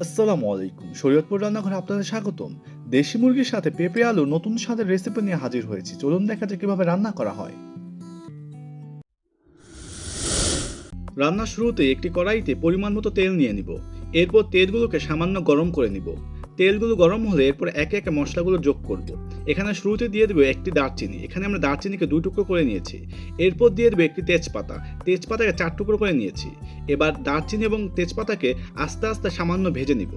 আসসালামু আলাইকুম শরীয়তপুর রান্নাঘরে আপনাদের স্বাগতম। দেশি মুরগির সাথে পেঁপে, আলু, নতুন স্বাদের রেসিপি নিয়ে হাজির হয়েছি। চলুন দেখা যাক কীভাবে রান্না করা হয়। রান্না শুরুতে একটি কড়াইতে পরিমাণ মতো তেল নিয়ে নিব। এরপর তেলগুলোকে সামান্য গরম করে নিব। তেলগুলো গরম হলে এরপর একে একে মশলাগুলো যোগ করব। এখানে শুরুতে দিয়ে দেবো একটি দারচিনি। এখানে আমরা দারচিনিকে দুই টুকরো করে নিয়েছি। এরপর দিয়ে দেবো একটি তেজপাতা। তেজপাতাকে চার টুকরো করে নিয়েছি। এবার দারচিনি এবং তেজপাতাকে আস্তে আস্তে সামান্য ভেজে নিব।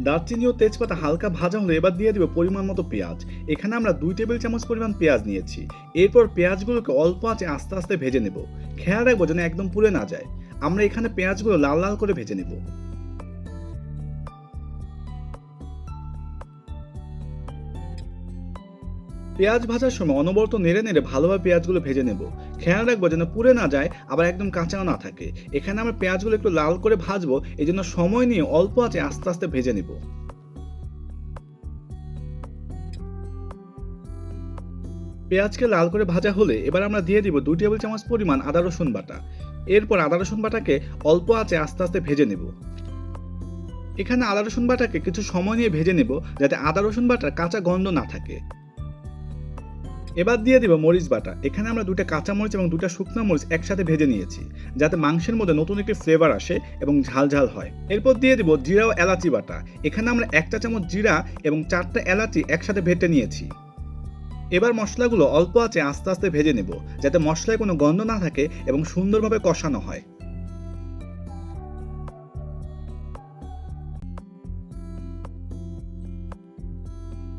দারচিনি ও তেজপাতা হালকা ভাজা হলে এবার দিয়ে দিব পরিমাণ মতো পেঁয়াজ। এখানে আমরা দুই টেবিল চামচ পরিমাণ পেঁয়াজ নিয়েছি। এরপর পেঁয়াজগুলোকে অল্প আঁচে আস্তে আস্তে ভেজে নেব। খেয়াল রাখব যেন একদম পুড়ে না যায়। আমরা এখানে পেঁয়াজগুলো লাল লাল করে ভেজে নেব। পেঁয়াজ ভাজার সময় অনবরত নেড়ে নেড়ে ভালোভাবে পেঁয়াজগুলো ভেজে নেব। খেয়াল রাখব যেন পুড়ে না যায়, আবার একদম কাঁচাও না থাকে। এখানে আমরা পেঁয়াজগুলো একটু লাল করে ভাজবো এই জন্য সময় নিয়ে অল্প আছে আস্তে আস্তে ভেজে নেব। পেঁয়াজকে লাল করে ভাজা হলে এবার আমরা দিয়ে দিব দুই টেবিল চামচ পরিমাণ আদা রসুন বাটা। এরপর আদা রসুন বাটাকে অল্প আছে আস্তে আস্তে ভেজে নেব। এখানে আদা রসুন বাটাকে কিছু সময় নিয়ে ভেজে নেব, যাতে আদা রসুন বাটার কাঁচা গন্ধ না থাকে। এবার দিয়ে দিব মরিচ বাটা। এখানে আমরা দুটা কাঁচা মরিচ এবং দুটা শুকনো মরিচ একসাথে ভেজে নিয়েছি, যাতে মাংসের মধ্যে নতুন একটি ফ্লেভার আসে এবং ঝাল ঝাল হয়। এরপর দিয়ে দিব জিরা ও এলাচি বাটা। এখানে আমরা একটা চামচ জিরা এবং চারটা এলাচি একসাথে ভেটে নিয়েছি। এবার মশলাগুলো অল্প আছে আস্তে আস্তে ভেজে নেব, যাতে মশলায় কোনো গন্ধ না থাকে এবং সুন্দরভাবে কষানো হয়।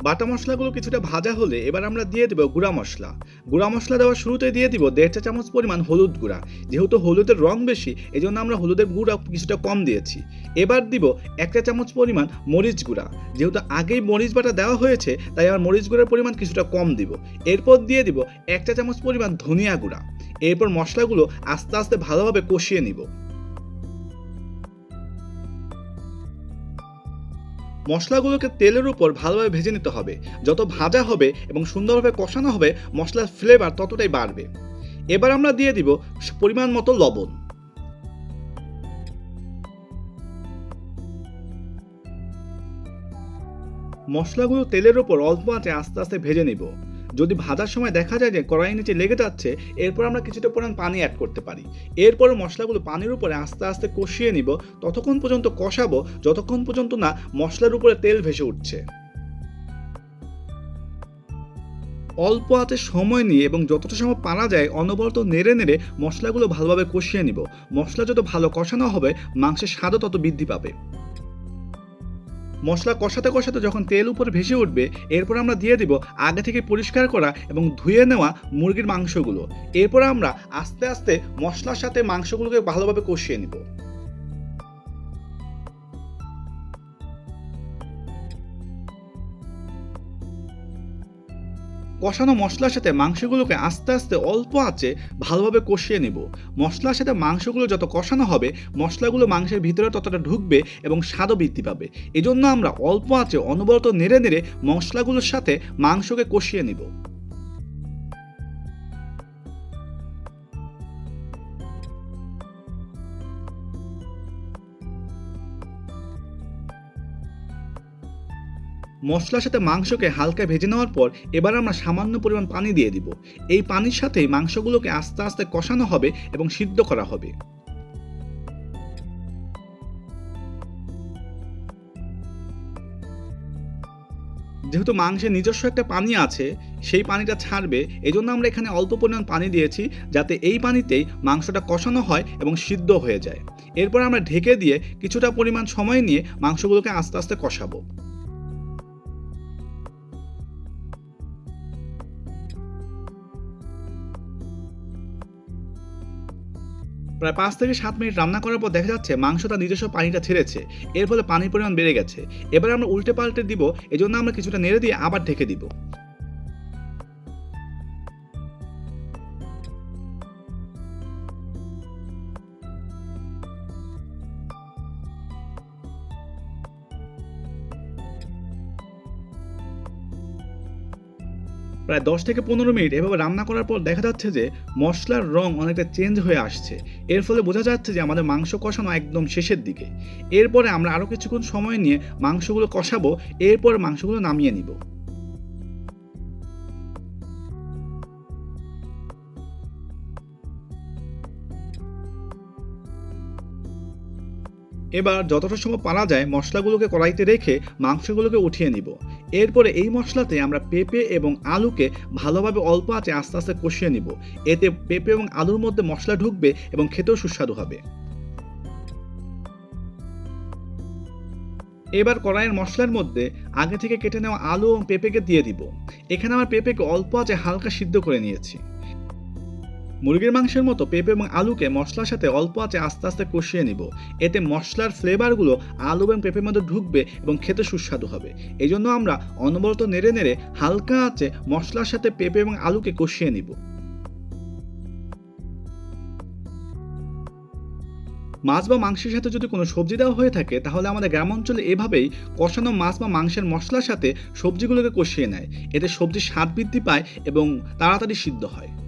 বাটা মশলাগুলো কিছুটা ভাজা হলে এবার আমরা দিয়ে দেবো গুঁড়া মশলা। গুঁড়া মশলা দেওয়ার শুরুতে দিয়ে দিব দেড় চা চামচ পরিমাণ হলুদ গুঁড়া। যেহেতু হলুদের রং বেশি এই জন্য আমরা হলুদের গুঁড়া কিছুটা কম দিয়েছি। এবার দিব এক চা চামচ পরিমাণ মরিচ গুঁড়া। যেহেতু আগেই মরিচ বাটা দেওয়া হয়েছে, তাই আমার মরিচ গুঁড়ার পরিমাণ কিছুটা কম দিব। এরপর দিয়ে দিব এক চা চামচ পরিমাণ ধনিয়া গুঁড়া। এরপর মশলাগুলো আস্তে আস্তে ভালোভাবে কষিয়ে নিব। মশলাগুলোকে তেলের উপর ভালোভাবে ভেজে নিতে হবে। যত ভাজা হবে এবং সুন্দরভাবে কষানো হবে, মশলার ফ্লেভার ততটাই বাড়বে। এবার আমরা দিয়ে দিব পরিমাণ মতো লবণ। মশলাগুলো তেলের উপর অল্প আঁচে আস্তে আস্তে ভেজে নিব। যদি ভাজার সময় দেখা যায় যে কড়াই নিচে লেগে যাচ্ছে, এরপর আমরা কিছুটা পরিমাণ পানি অ্যাড করতে পারি। এরপর মশলাগুলো পানির উপরে আস্তে আস্তে কষিয়ে নিব, ততক্ষণ পর্যন্ত কষাবো, যতক্ষণ পর্যন্ত না মশলার উপরে তেল ভেসে উঠছে। অল্প হাতে সময় নিয়ে এবং যতটা সময় পারা যায়, অনবরত নেড়ে নেড়ে মশলাগুলো ভালোভাবে কষিয়ে নিব। মশলা যত ভালো কষানো হবে, মাংসের স্বাদও তত বৃদ্ধি পাবে। মশলা কষাতে কষাতে যখন তেল উপরে ভেসে উঠবে, এরপর আমরা দিয়ে দিব আগে থেকে পরিষ্কার করা এবং ধুয়ে নেওয়া মুরগির মাংসগুলো। এরপর আমরা আস্তে আস্তে মশলার সাথে মাংসগুলোকে ভালোভাবে কষিয়ে নিব। কষানো মশলার সাথে মাংসগুলোকে আস্তে আস্তে অল্প আঁচে ভালোভাবে কষিয়ে নেব। মশলার সাথে মাংসগুলো যত কষানো হবে, মশলাগুলো মাংসের ভিতরে ততটা ঢুকবে এবং স্বাদও বৃদ্ধি পাবে। এজন্য আমরা অল্প আঁচে অনবরত নেড়ে নেড়ে মশলাগুলোর সাথে মাংসকে কষিয়ে নেব। মশলার সাথে মাংসকে হালকা ভেজে নেওয়ার পর এবার আমরা সামান্য পরিমাণ পানি দিয়ে দিব। এই পানির সাথেই মাংসগুলোকে আস্তে আস্তে কষানো হবে এবং সিদ্ধ করা হবে। যেহেতু মাংসের নিজস্ব একটা পানি আছে, সেই পানিটা ছাড়বে, এজন্য আমরা এখানে অল্প পরিমাণ পানি দিয়েছি যাতে এই পানিতেই মাংসটা কষানো হয় এবং সিদ্ধ হয়ে যায়। এরপর আমরা ঢেকে দিয়ে কিছুটা পরিমাণ সময় নিয়ে মাংসগুলোকে আস্তে আস্তে কষাবো। প্রায় পাঁচ থেকে সাত মিনিট রান্না করার পর দেখা যাচ্ছে মাংস তার নিজস্ব পানিটা ছেড়েছে। এর ফলে পানির পরিমাণ বেড়ে গেছে। এবার আমরা উল্টে পাল্টে দিব, এজন্য আমরা কিছুটা নেড়ে দিয়ে আবার ঢেকে দিব। প্রায় দশ থেকে পনেরো মিনিট এভাবে রান্না করার পর দেখা যাচ্ছে যে মশলার রং অনেকটা চেঞ্জ হয়ে আসছে। এর ফলে বোঝা যাচ্ছে যে আমাদের মাংস কষানো একদম শেষের দিকে। এরপরে আমরা আরও কিছুক্ষণ সময় নিয়ে মাংসগুলো কষাবো, এরপর মাংসগুলো নামিয়ে নিব। এবার যতটা সময় পারা যায়, মশলাগুলোকে কড়াইতে রেখে মাংসগুলোকে উঠিয়ে নিব। এরপরে এই মশলাতে আমরা পেঁপে এবং আলুকে ভালোভাবে অল্প আঁচে আস্তে আস্তে কষিয়ে নিব। এতে পেঁপে এবং আলুর মধ্যে মশলা ঢুকবে এবং খেতেও সুস্বাদু হবে। এবার কড়াইয়ের মশলার মধ্যে আগে থেকে কেটে নেওয়া আলু এবং পেঁপেকে দিয়ে দিব। এখানে আমার পেঁপেকে অল্প আঁচে হালকা সিদ্ধ করে নিয়েছি। মুরগির মাংসের মতো পেঁপে এবং আলুকে মশলার সাথে অল্প আঁচে আস্তে আস্তে কষিয়ে নিব। এতে মশলার ফ্লেভারগুলো আলু এবং পেঁপের মধ্যে ঢুকবে এবং খেতে সুস্বাদু হবে। এই জন্য আমরা অনবরত নেড়ে নেড়ে হালকা আঁচে মশলার সাথে পেঁপে এবং আলুকে কষিয়ে নিব। মাছ বা মাংসের সাথে যদি কোনো সবজি দেওয়া হয়ে থাকে, তাহলে আমাদের গ্রাম অঞ্চলে এভাবেই কষানো মাছ বা মাংসের মশলার সাথে সবজিগুলোকে কষিয়ে নেয়। এতে সবজির স্বাদ বৃদ্ধি পায় এবং তাড়াতাড়ি সিদ্ধ হয়।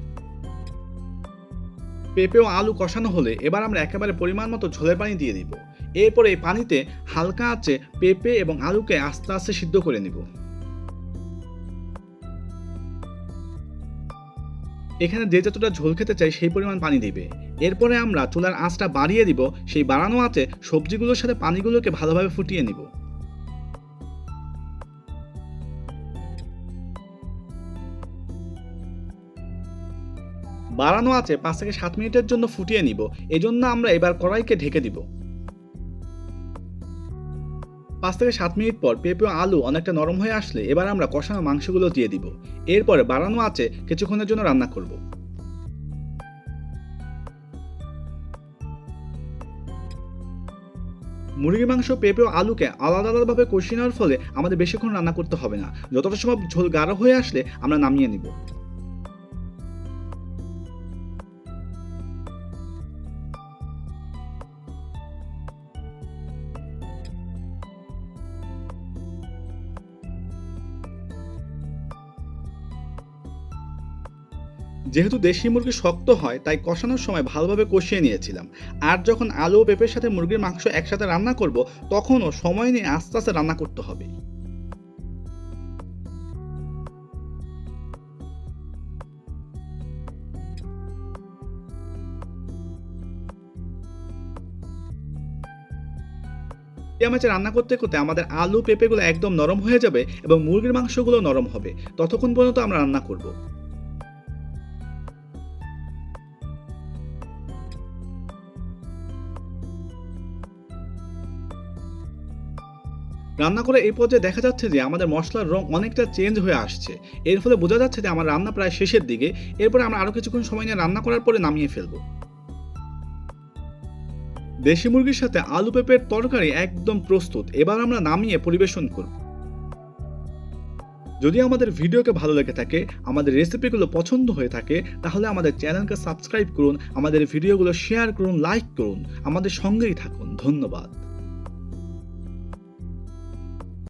পেঁপে ও আলু কষানো হলে এবার আমরা একেবারে পরিমাণ মতো ঝোলের পানি দিয়ে দিব। এরপরে এই পানিতে হালকা আঁচে পেঁপে এবং আলুকে আস্তে আস্তে সিদ্ধ করে নিব। এখানে যে যতটা ঝোল খেতে চাই সেই পরিমাণ পানি দিবে। এরপরে আমরা চুলার আঁচটা বাড়িয়ে দিব, সেই বাড়ানো আঁচে সবজিগুলোর সাথে পানিগুলোকে ভালোভাবে ফুটিয়ে নিব। বাড়ানো আছে পাঁচ থেকে সাত মিনিটের জন্য ফুটিয়ে নিব। এজন্য আমরা এবার কড়াইকে ঢেকে দিব। পাঁচ থেকে সাত মিনিট পর পেঁপে আলু অনেকটা নরম হয়ে আসলে এবার আমরা কষানো মাংসগুলো দিয়ে দিব। এরপরে বাড়ানো আছে কিছুক্ষণের জন্য রান্না করব। মুরগির মাংস, পেঁপে ও আলুকে আলাদা আলাদাভাবে কষিয়ে নেওয়ার ফলে আমাদের বেশিক্ষণ রান্না করতে হবে না। যতটা সময় ঝোল গাঢ় হয়ে আসলে আমরা নামিয়ে নিব। যেহেতু দেশি মুরগি শক্ত হয়, তাই কষানোর সময় ভালোভাবে কষিয়ে নিয়েছিলাম। আর যখন আলু ও পেঁপের সাথে মুরগির মাংস একসাথে রান্না করব, তখনও সময় নিয়ে আস্তে আস্তে রান্না করতে হবে। এই মাছে রান্না করতে করতে আমাদের আলু, পেঁপেগুলো একদম নরম হয়ে যাবে এবং মুরগির মাংসগুলো নরম হবে। ততক্ষণ পর্যন্ত আমরা রান্না করব। রান্না করে এই পর্যায়ে দেখা যাচ্ছে যে আমাদের মশলার রং অনেকটা চেঞ্জ হয়ে আসছে। এর ফলে বোঝা যাচ্ছে যে আমার রান্না প্রায় শেষের দিকে। এরপরে আমরা আরও কিছুক্ষণ সময় নিয়ে রান্না করার পরে নামিয়ে ফেলব। দেশি মুরগির সাথে আলু পেঁপের তরকারি একদম প্রস্তুত। এবার আমরা নামিয়ে পরিবেশন করব। যদি আমাদের ভিডিওকে ভালো লেগে থাকে, আমাদের রেসিপিগুলো পছন্দ হয়ে থাকে, তাহলে আমাদের চ্যানেলকে সাবস্ক্রাইব করুন, আমাদের ভিডিওগুলো শেয়ার করুন, লাইক করুন, আমাদের সঙ্গেই থাকুন। ধন্যবাদ।